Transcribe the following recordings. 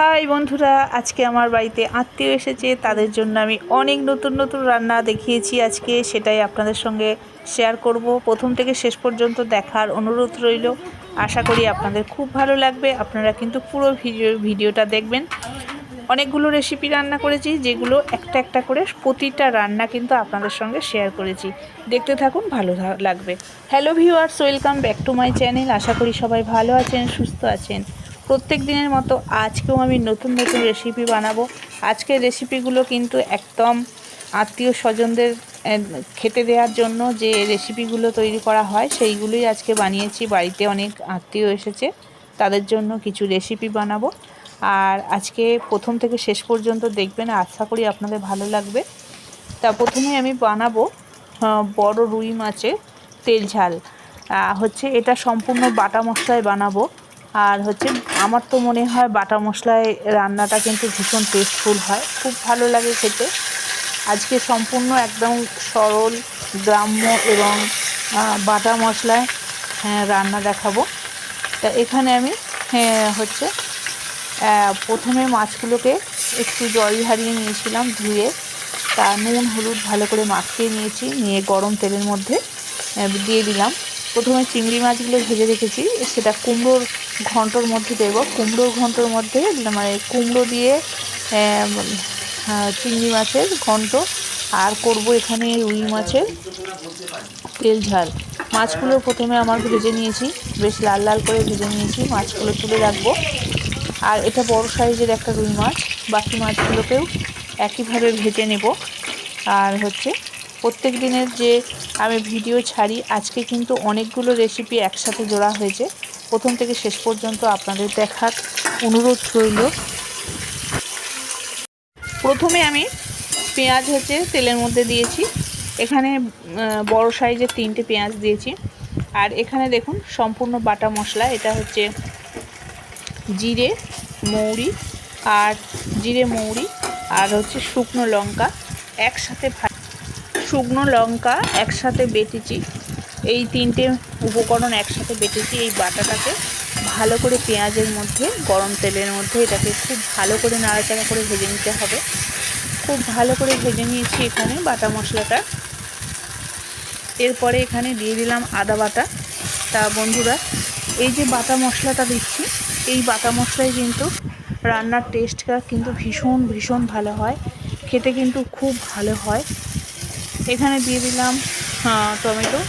High বন্ধুরা, আজকে আমার বাড়িতে আত্মীয় এসেছে। তাদের জন্য আমি অনেক নতুন নতুন রান্না দেখিয়েছি আজকে, সেটাই আপনাদের সঙ্গে শেয়ার করব। প্রথম থেকে শেষ পর্যন্ত দেখার অনুরোধ রইল। আশা করি আপনাদের খুব ভালো লাগবে। আপনারা কিন্তু পুরো ভিডিও, ভিডিওটা দেখবেন। অনেকগুলো রেসিপি রান্না করেছি, যেগুলো একটা একটা করে প্রতিটা রান্না কিন্তু আপনাদের সঙ্গে শেয়ার করেছি। দেখতে থাকুন, ভালো লাগবে। Hello viewers welcome back to my channel আশা করি সবাই ভালো আছেন, সুস্থ আছেন। প্রত্যেক দিনের মতো আজকেও আমি নতুন নতুন রেসিপি বানাবো। আজকের রেসিপিগুলো কিন্তু একদম আত্মীয় স্বজনদের খেতে দেওয়ার জন্য যে রেসিপিগুলো তৈরি করা হয়, সেইগুলোই আজকে বানিয়েছি। বাড়িতে অনেক আত্মীয় এসেছে, তাদের জন্য কিছু রেসিপি বানাবো। আর আজকে প্রথম থেকে শেষ পর্যন্ত দেখবেন, আশা করি আপনাদের ভালো লাগবে। তা প্রথমে আমি বানাবো বড় রুই মাছের তেল ঝাল। হচ্ছে এটা সম্পূর্ণ বাটা মশলায় বানাবো। আর হচ্ছে আমার তো মনে হয় বাটা মশলায় রান্নাটা কিন্তু ভীষণ টেস্টফুল হয়। খুব ভালো লাগে খেতে। আজকে সম্পূর্ণ একদম সরল, গ্রাম্য এবং বাটা মশলায় রান্না দেখাবো। তা এখানে আমি হচ্ছে প্রথমে মাছগুলোকে একটু জল ঝারিয়ে নিয়েছিলাম ধুয়ে। তা নুন, হলুদ ভালো করে মাখিয়ে নিয়েছি, নিয়ে গরম তেলের মধ্যে দিয়ে দিলাম। প্রথমে চিংড়ি মাছগুলো ভেজে রেখেছি, সেটা কুমড়োর ঘন্টর মধ্যে দেবো কুমড়োর ঘন্টর মধ্যে মানে কুমড়ো দিয়ে আহ, চিংড়ি মাছের ঘন্ট আর করব এখানে রুই মাছের তেল ঝাল। মাছগুলো প্রথমে আমার ভেজে নিয়েছি বেশ লাল লাল করে ভেজে নিয়েছি মাছগুলো তুলে রাখব। আর এটা বড় সাইজের একটা রুই মাছ বাকি মাছগুলোকেও একইভাবে ভেজে নেব। আর হচ্ছে প্রত্যেক দিনের যে আমি ভিডিও ছাড়ি আজকে কিন্তু অনেকগুলো রেসিপি একসাথে জোড়া হয়েছে। প্রথম থেকে শেষ পর্যন্ত আপনাদের দেখার অনুরোধ রইল। প্রথমে আমি পেঁয়াজ হচ্ছে তেলের মধ্যে দিয়েছি। এখানে বড় সাইজের তিনটে পেঁয়াজ দিয়েছি। আর এখানে দেখুন, সম্পূর্ণ বাটা মশলা, এটা হচ্ছে জিরে, মৌরি আর জিরে, মৌরি আর হচ্ছে শুকনো লঙ্কা একসাথে শুকনো লঙ্কা একসাথে বেটেছি। এই তিনটে উপকরণ একসাথে বেটেছি এই বাটাটাকে। ভালো করে পেঁয়াজের মধ্যে, গরম তেলের মধ্যে এটাকে খুব ভালো করে নাড়াচাড়া করে ভেজে নিতে হবে। খুব ভালো করে ভেজে নিয়েছি এখানে বাটা মশলাটা। এরপরে এখানে দিয়ে দিলাম আদা বাটা। তা বন্ধুরা, এই যে বাটা মশলাটা দিচ্ছি, এই বাটা মশলায় কিন্তু রান্নার টেস্টটা কিন্তু ভীষণ ভীষণ ভালো হয়। খেতে কিন্তু খুব ভালো হয়। এখানে দিয়ে দিলাম টমেটো।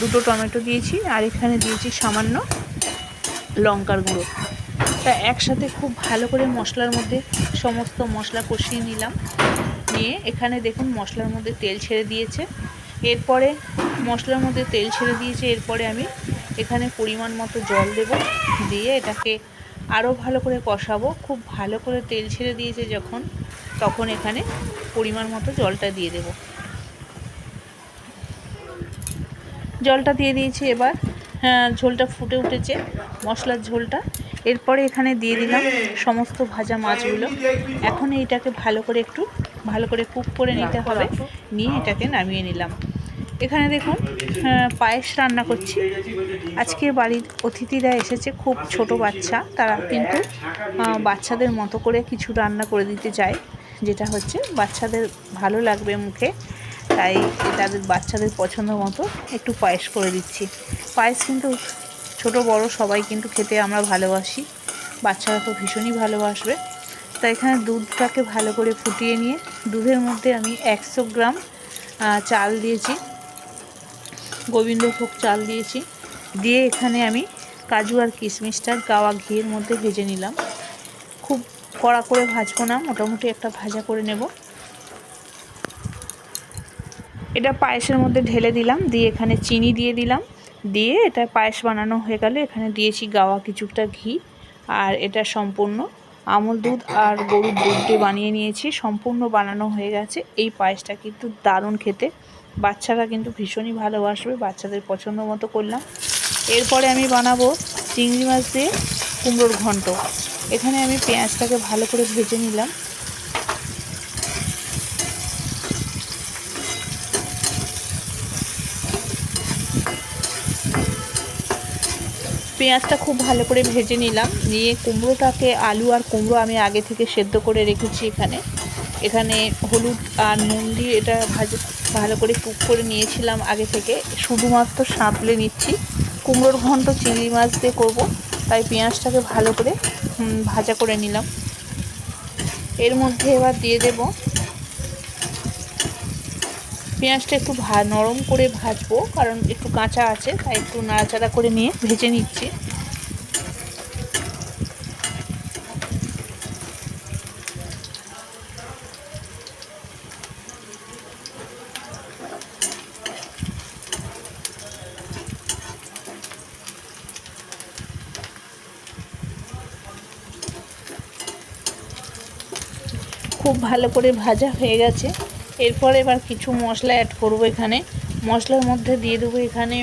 দুটো টমেটো দিয়েছি আর এখানে দিয়েছি সামান্য লঙ্কার গুঁড়ো। তা একসাথে খুব ভালো করে মশলার মধ্যে সমস্ত মশলা কষিয়ে নিলাম। নিয়ে এখানে দেখুন মশলার মধ্যে তেল ছেড়ে দিয়েছে। এরপরে মশলার মধ্যে তেল ছেড়ে দিয়েছে, এরপরে আমি এখানে পরিমাণ মতো জল দেব। দিয়ে এটাকে আরও ভালো করে কষাবো। খুব ভালো করে তেল ছেড়ে দিয়েছে যখন, তখন এখানে পরিমাণ মতো জলটা দিয়ে দেব। জলটা দিয়ে দিয়েছি এবার। হ্যাঁ, ঝোলটা ফুটে উঠেছে মশলার ঝোলটা। এরপরে এখানে দিয়ে দিলাম সমস্ত ভাজা মাছগুলো। এখন এইটাকে ভালো করে একটু ভালো করে কুক করে নিতে হবে। নিয়ে এটাকে নামিয়ে নিলাম। এখানে দেখুন আহ, পায়েস রান্না করছি। আজকে বাড়ির অতিথিরা এসেছে খুব ছোট বাচ্চা। তারা কিন্তু বাচ্চাদের মতো করে কিছু রান্না করে দিতে চায় যেটা হচ্ছে বাচ্চাদের ভালো লাগবে মুখে। তাই তাদের বাচ্চাদের পছন্দ মতো একটু পায়েস করে দিচ্ছি। পায়েস কিন্তু ছোট, বড় সবাই কিন্তু খেতে আমরা ভালোবাসি। বাচ্চারা তো ভীষণই ভালোবাসবে। তাই এখানে দুধটাকে ভালো করে ফুটিয়ে নিয়ে দুধের মধ্যে আমি একশো গ্রাম চাল দিয়েছি। গোবিন্দভোগ চাল দিয়েছি। দিয়ে এখানে আমি কাজু আর কিশমিশটা গাওয়া ঘিয়ের মধ্যে ভেজে নিলাম। খুব কড়া করে ভাজবো না, মোটামুটি একটা ভাজা করে নেব। এটা পায়েসের মধ্যে ঢেলে দিলাম, দিয়ে এখানে চিনি দিয়ে দিলাম। দিয়ে এটা পায়েস বানানো হয়ে গেলে এখানে দিয়েছি গাওয়া কিছুটা ঘি, আর এটা সম্পূর্ণ আমল দুধ আর গরুর দুধ দিয়ে বানিয়ে নিয়েছি। সম্পূর্ণ বানানো হয়ে গেছে। এই পায়েসটা কিন্তু দারুণ খেতে। বাচ্চারা কিন্তু ভীষণই ভালোবাসবে, বাচ্চাদের পছন্দ মতো করলাম। এরপরে আমি বানাবো চিংড়ি মাছ দিয়ে কুমড়োর ঘন্ট। এখানে আমি পেঁয়াজটাকে ভালো করে ভেজে নিলাম। পেঁয়াজটা খুব ভালো করে ভেজে নিলাম। নিয়ে কুমড়োটাকে, আলু আর কুমড়ো আমি আগে থেকে সেদ্ধ করে রেখেছি এখানে। এখানে হলুদ আর নুন দিয়ে এটা ভাজে, ভালো করে কুক করে নিয়েছিলাম আগে থেকে। শুধুমাত্র সাঁতলে নিচ্ছি। কুমড়োর ঘন্ট চিংড়ি মাছ দিয়ে করব, তাই পেঁয়াজটাকে ভালো করে ভাজা করে নিলাম। এর মধ্যে এবার দিয়ে দেব পেঁয়াজটা একটু ভা, নরম করে ভাজবো, কারণ একটু কাঁচা আছে, তাই একটু নাড়াচাড়া করে নিয়ে ভেজে নিচ্ছি। খুব ভালো করে ভাজা হয়ে গেছে। এরপর এবার কিছু মশলা অ্যাড করব এখানে। মশলার মধ্যে দিয়ে দেবো এখানে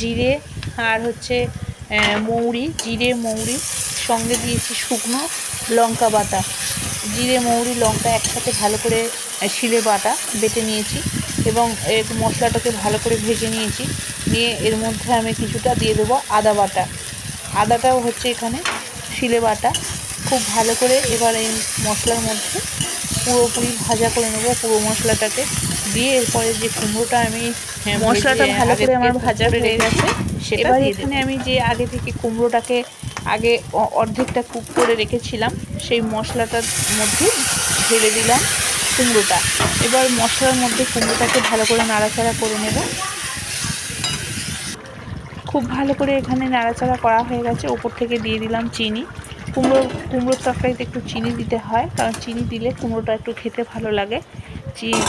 জিরে আর হচ্ছে মৌরি, জিরে, মৌরি, সঙ্গে দিয়েছি শুকনো লঙ্কা বাটা। জিরে, মৌরি, লঙ্কা একসাথে ভালো করে শিলে বাটা, বেটে নিয়েছি এবং এর মশলাটাকে ভালো করে ভেজে নিয়েছি। নিয়ে এর মধ্যে আমি কিছুটা দিয়ে দেবো আদা বাটা। আদাটাও হচ্ছে এখানে শিলে বাটা। খুব ভালো করে এবার এই মশলার মধ্যে পুরোপুরি ভাজা করে নেব পুরো মশলাটাকে। দিয়ে এরপরে যে কুমড়োটা আমি হ্যাঁ, মশলাটা ভালো করে আমার ভাজা হয়ে গেছে সেটা এবার এখানে আমি যে আগে থেকে কুমড়োটাকে আগে অর্ধেকটা কুক করে রেখেছিলাম সেই মশলাটার মধ্যে ঢেলে দিলাম কুমড়োটা। এবার মশলার মধ্যে কুমড়োটাকে ভালো করে নাড়াচাড়া করে নেব। খুব ভালো করে এখানে নাড়াচাড়া করা হয়ে গেছে ওপর থেকে দিয়ে দিলাম চিনি। কুমড়ো কুমড়োর তরকারিতে একটু চিনি দিতে হয় কারণ চিনি দিলে কুমড়োটা একটু খেতে ভালো লাগে।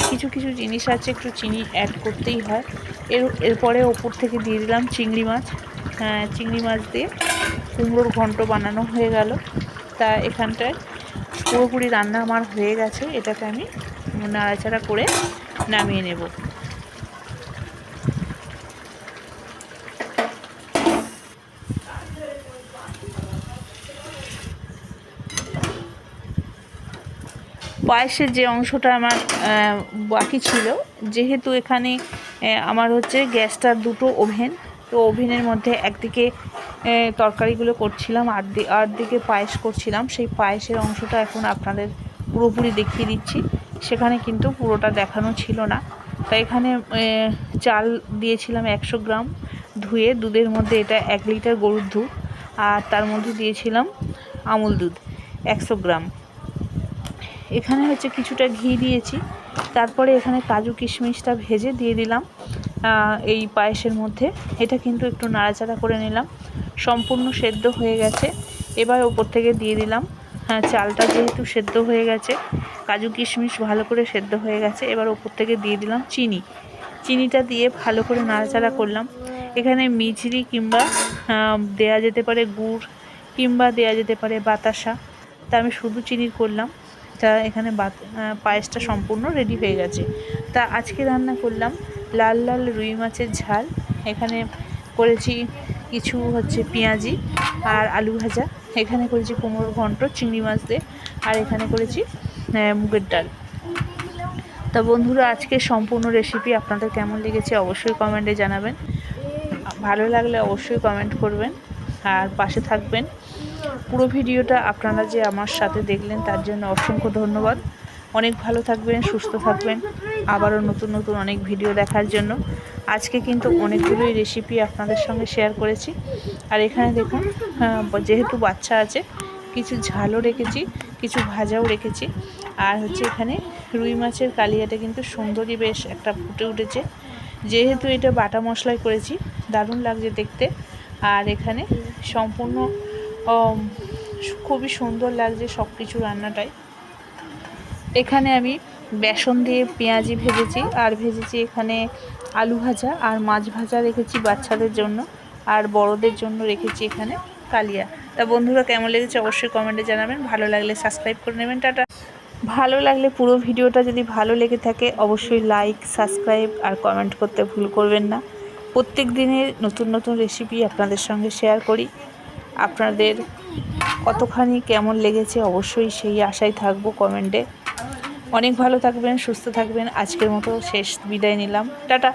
কিছু কিছু জিনিস আছে একটু চিনি অ্যাড করতেই হয়। এর এরপরে ওপর থেকে দিয়ে দিলাম চিংড়ি মাছ। হ্যাঁ, চিংড়ি মাছ দিয়ে কুমড়োর ঘন্ট বানানো হয়ে গেল। তা এখানটায় পুরোপুরি রান্না আমার হয়ে গেছে। এটাকে আমি নাড়াচাড়া করে নামিয়ে নেব। পায়েসের যে অংশটা আমার বাকি ছিল, যেহেতু এখানে আমার হচ্ছে গ্যাসটার দুটো ওভেন, তো ওভেনের মধ্যে একদিকে তরকারিগুলো করছিলাম, আর দিকে পায়েস করছিলাম। সেই পায়েসের অংশটা এখন আপনাদের পুরোপুরি দেখিয়ে দিচ্ছি। সেখানে কিন্তু পুরোটা দেখানো ছিল না। তাই এখানে চাল দিয়েছিলাম একশো গ্রাম ধুয়ে, দুধের মধ্যে এটা এক লিটার গরুর দুধ, আর তার মধ্যে দিয়েছিলাম আমুল দুধ, একশো গ্রাম। এখানে হচ্ছে কিছুটা ঘি দিয়েছি। তারপরে এখানে কাজু কিশমিশটা ভেজে দিয়ে দিলাম এই পায়েসের মধ্যে। এটা কিন্তু একটু নাড়াচাড়া করে নিলাম। সম্পূর্ণ সেদ্ধ হয়ে গেছে। এবার ওপর থেকে দিয়ে দিলাম হ্যাঁ চালটা যেহেতু সেদ্ধ হয়ে গেছে, কাজু কিশমিশ ভালো করে সেদ্ধ হয়ে গেছে, এবার ওপর থেকে দিয়ে দিলাম চিনি। চিনিটা দিয়ে ভালো করে নাড়াচাড়া করলাম। এখানে মিছরি কিংবা দেয়া যেতে পারে গুড় কিংবা দেয়া যেতে পারে বাতাসা। তা আমি শুধু চিনির করলাম। তা এখানে বাত পায়েসটা সম্পূর্ণ রেডি হয়ে গেছে। তা আজকে রান্না করলাম লাল লাল রুই মাছের ঝাল। এখানে করেছি কিছু হচ্ছে পেঁয়াজি আর আলু ভাজা। এখানে করেছি কুমড়োর ঘন্ট, চিংড়ি মাছ দিয়ে। আর এখানে করেছি মুগের ডাল। তা বন্ধুরা, আজকে সম্পূর্ণ রেসিপি আপনাদের কেমন লেগেছে অবশ্যই কমেন্টে জানাবেন। ভালো লাগলে অবশ্যই কমেন্ট করবেন। আর পাশে থাকবেন। পুরো ভিডিওটা আপনারা যে আমার সাথে দেখলেন, তার জন্য অসংখ্য ধন্যবাদ। অনেক ভালো থাকবেন, সুস্থ থাকবেন। আবারও নতুন নতুন অনেক ভিডিও দেখার জন্য। আজকে কিন্তু অনেকগুলোই রেসিপি আপনাদের সঙ্গে শেয়ার করেছি। আর এখানে দেখুন যেহেতু বাচ্চা আছে, কিছু ঝালও রেখেছি, কিছু ভাজাও রেখেছি। আর হচ্ছে এখানে রুই মাছের কালিয়াটা কিন্তু সুন্দরই বেশ একটা ফুটে উঠেছে। যেহেতু এটা বাটা মশলায় করেছি, দারুণ লাগছে দেখতে। আর এখানে সম্পূর্ণ খুবই সুন্দর লাগছে সব কিছু রান্নাটাই এখানে আমি বেসন দিয়ে পেঁয়াজি ভেজেছি, আর ভেজেছি এখানে আলু ভাজা, আর মাছ ভাজা রেখেছি বাচ্চাদের জন্য, আর বড়দের জন্য রেখেছি এখানে কালিয়া। তা বন্ধুরা, কেমন লেগেছে অবশ্যই কমেন্টে জানাবেন, ভালো লাগলে সাবস্ক্রাইব করে নেবেন, টাটা। ভালো লাগলে পুরো ভিডিওটা যদি ভালো লেগে থাকে, অবশ্যই লাইক, সাবস্ক্রাইব, আর কমেন্ট করতে ভুল করবেন না। প্রত্যেক দিনের নতুন নতুন রেসিপি আপনাদের সঙ্গে শেয়ার করি। আপনাদের কতখানি কেমন লেগেছে অবশ্যই সেই আশায় থাকব কমেন্টে। অনেক ভালো থাকবেন, সুস্থ থাকবেন। আজকের মতো শেষ বিদায় নিলাম। টাটা।